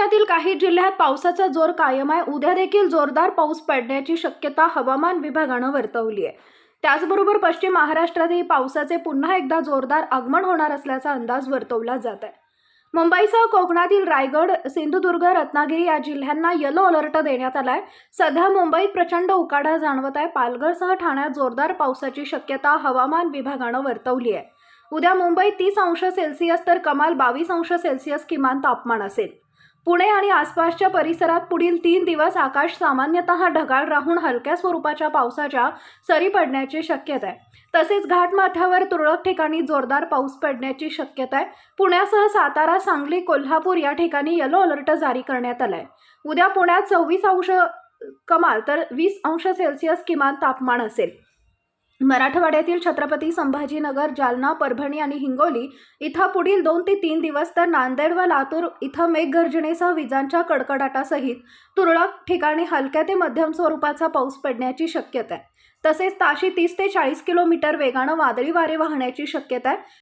महाराष्ट्रातील काही जिल्ह्यात पावसाचा जोर कायम आहे. उद्या देखील जोरदार पाऊस पडण्याची शक्यता हवामान विभागानं वर्तवली आहे. त्याचबरोबर पश्चिम महाराष्ट्रातही पावसाचे पुन्हा एकदा जोरदार आगमन होणार असल्याचा अंदाज वर्तवला जात आहे. मुंबईसह कोकणातील रायगड सिंधुदुर्ग रत्नागिरी या जिल्ह्यांना येलो अलर्ट देण्यात आला आहे सध्या मुंबईत प्रचंड उकाडा जाणवत आहे. पालघरसह ठाण्यात जोरदार पावसाची शक्यता हवामान विभागानं वर्तवली आहे. उद्या मुंबईत तीस अंश सेल्सिअस तर कमाल बावीस अंश सेल्सिअस किमान तापमान असेल. पुणे आणि आसपासच्या परिसरात पुढील तीन दिवस आकाश सामान्यतः ढगाळ राहून हलक्या स्वरूपाच्या पावसाच्या सरी पडण्याची शक्यता आहे तसेच घाटमाथ्यावर तुरळक ठिकाणी जोरदार पाऊस पडण्याची शक्यता आहे पुण्यासह सातारा सांगली कोल्हापूर या ठिकाणी येलो अलर्ट जारी करण्यात आलाय. उद्या पुण्यात सव्वीस अंश कमाल तर वीस अंश सेल्सिअस किमान तापमान असेल. मराठवाड्यातील छत्रपती संभाजीनगर जालना परभणी आणि हिंगोली इथं पुढील दोन ते तीन दिवस तर नांदेड व लातूर इथं मेघगर्जनेसह विजांच्या कडकडाटासहित तुरळक ठिकाणी हलक्या ते मध्यम स्वरूपाचा पाऊस पडण्याची शक्यता आहे. तसेच ताशी तीस ते चाळीस किलोमीटर वेगानं वादळी वारे वाहण्याची शक्यता आहे.